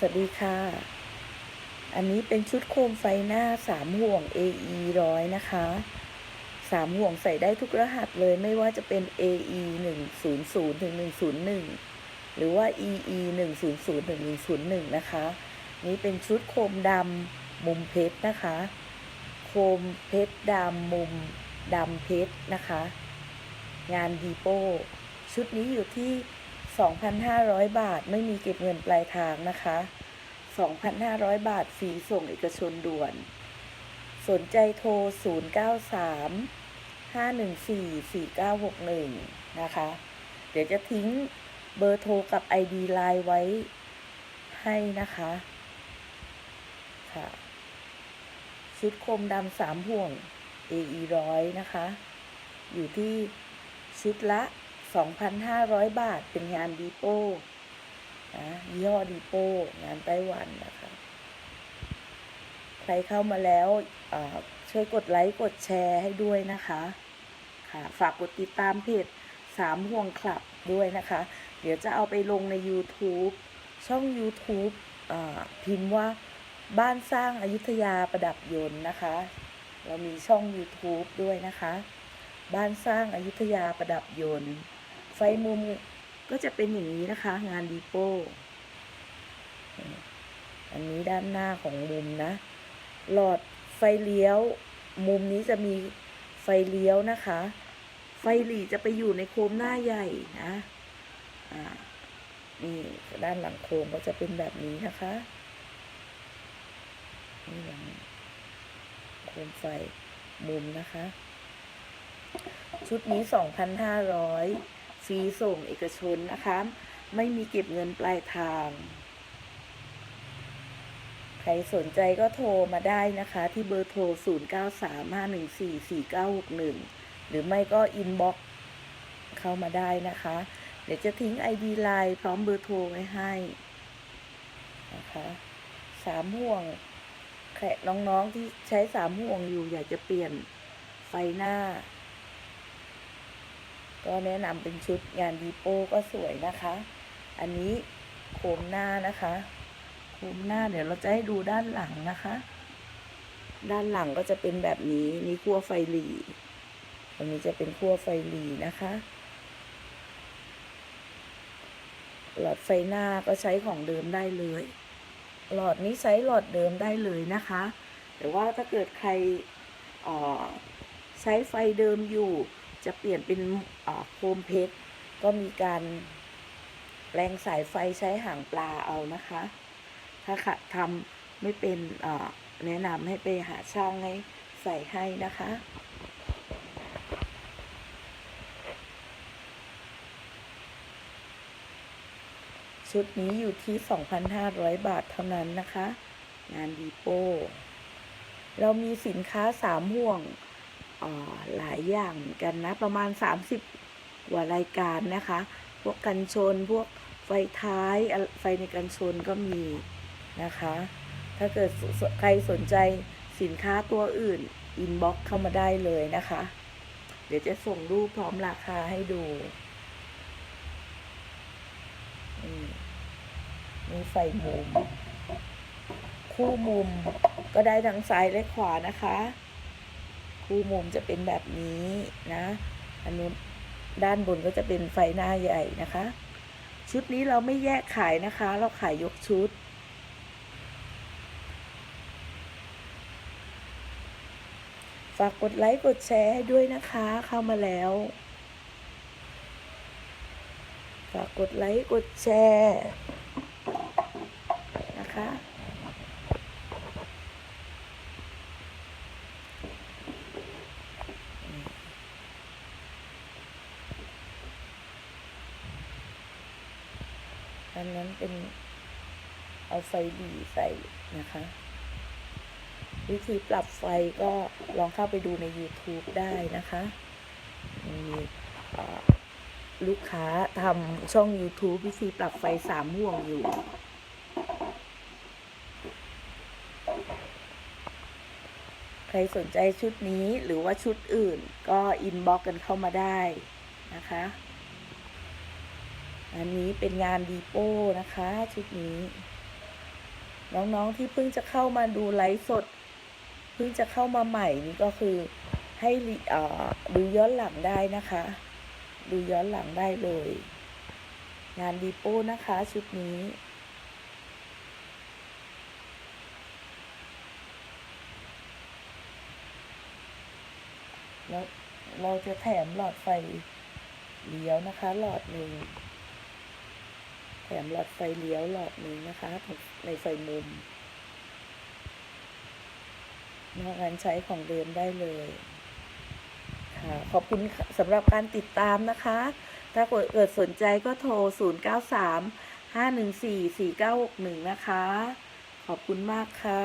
สวัสดีค่ะ อันนี้เป็นชุดโคมไฟหน้าสามห่วง AE ร้อยนะคะสามห่วงใส่ได้ทุกรหัสเลยไม่ว่าจะเป็น AE 100ถึง101 หรือว่า EE 100ถึง101 นะคะ นี่เป็นชุดโคมดำมุมเพชรนะคะ โคมเพชรดำมุมดำเพชรนะคะ งานดีโป้ชุดนี้อยู่ที่ 2,500 บาทไม่มีเก็บเงินปลายทางนะคะ 2,500 บาทฟรีส่งเอกชนด่วน สนใจโทร 093 514 4961 นะคะ เดี๋ยวจะทิ้งเบอร์โทรกับ ID ไลน์ไว้ให้นะคะค่ะ ชุดโคมดำสามห่วง AE ร้อยนะคะ อยู่ที่ชุดละ 2,500 บาทเป็นงานดีโป้นะยี่ห้อดีโป้งานไต้หวันนะคะ ใครเข้ามาแล้วช่วยกดไลค์กดแชร์ให้ด้วยนะคะ ค่ะ ฝากกดติดตามเพจสามห่วงคลับด้วยนะคะ เดี๋ยวจะเอาไปลงใน YouTube ช่อง YouTube อพิมพ์ว่าบ้านสร้างอายุทยาประดับยนต์นะคะ เรามีช่อง YouTube ด้วยนะคะ บ้านสร้างอายุทยาประดับยนต์ ไฟมุมก็จะเป็นอย่างนี้นะคะ งานดีโป้อันนี้ด้านหน้าของมุมนะ หลอดไฟเลี้ยว มุมนี้จะมีไฟเลี้ยวนะคะ ไฟหลีจะไปอยู่ในโคมหน้าใหญ่นะอ่านี่ด้านหลังโคมก็จะเป็นแบบนี้นะคะนี่หลังโคมไฟมุมนะคะ ชุดนี้2,500ฟรี ส่งเอกชนนะคะ ไม่มีเก็บเงินปลายทาง ใครสนใจก็โทรมาได้นะคะ ที่เบอร์โทร 0935144961 หรือไม่ก็อินบ็อกเข้ามาได้นะคะ เดี๋ยวจะทิ้ง ID ไลน์พร้อมเบอร์โทรไว้ให้นะคะสามห่วงแขกน้องๆที่ใช้สามห่วงอยู่อยากจะเปลี่ยนไฟหน้า ก็แนะนำเป็นชุดงานดีโป้ก็สวยนะคะ อันนี้โคมหน้านะคะ โคมหน้าเดี๋ยวเราจะให้ดูด้านหลังนะคะ ด้านหลังก็จะเป็นแบบนี้นี่ขั้วไฟหลีตรงนี้จะเป็นขั้วไฟหลีนะคะหลอดไฟหน้าก็ใช้ของเดิมได้เลย หลอดนี้ใช้หลอดเดิมได้เลยนะคะ แต่ว่าถ้าเกิดใครใช้ไฟเดิมอยู่ จะเปลี่ยนเป็นโคมเพชรก็มีการแปลงสายไฟใช้หางปลาเอานะคะ ถ้าขะทำไม่เป็นแนะนำให้ไปหาช่างให้ใส่ให้นะคะชุดนี้อยู่ที่ 2,500 บาทเท่านั้นนะคะ งานดีโป้ เรามีสินค้าสามห่วง หลายอย่างกันนะ ประมาณ 30กว่ารายการนะคะ พวกกันชนพวกไฟท้ายไฟในกันชนก็มีนะคะ ถ้าเกิดใครสนใจสินค้าตัวอื่นอินบ็อกเข้ามาได้เลยนะคะ เดี๋ยวจะส่งรูปพร้อมราคาให้ดูมีไฟมุม คู่มุมก็ได้ทั้งซ้ายและขวานะคะ คู่มุมจะเป็นแบบนี้นะอันนู้นด้านบนก็จะเป็นไฟหน้าใหญ่นะคะ ชุดนี้เราไม่แยกขายนะคะ เราขายยกชุด ฝากกดไลค์กดแชร์ให้ด้วยนะคะ เข้ามาแล้ว ฝากกดไลค์กดแชร์นะคะ อันนั้นเป็นเอาไฟหลีใส่นะคะ วิธีปรับไฟก็ลองเข้าไปดูใน YouTube ได้นะคะมีลูกค้าทำช่อง YouTube วิธีปรับไฟสามห่วงอยู่ใครสนใจชุดนี้หรือว่าชุดอื่นก็อินบ็อกกันเข้ามาได้นะคะ อันนี้เป็นงานดีโป้นะคะ ชุดนี้ น้องๆที่เพิ่งจะเข้ามาดูไลฟ์สด เพิ่งจะเข้ามาใหม่นี่ก็คือให้ดูย้อนหลังได้นะคะ ดูย้อนหลังได้เลย งานดีโป้นะคะ ชุดนี้แล้วเราจะแถมหลอดไฟเลี้ยวนะคะ หลอดหนึ่ง แถมหลอดไฟเลี้ยวหลอดหนึ่งนะคะ ในไฟมุม นอกนั้นใช้ของเดิมได้เลยค่ะขอบคุณสำหรับการติดตามนะคะ ถ้าเกิดสนใจก็โทร 0 9 3 5 1 4 4 9 6 1 นะคะ ขอบคุณมากค่ะ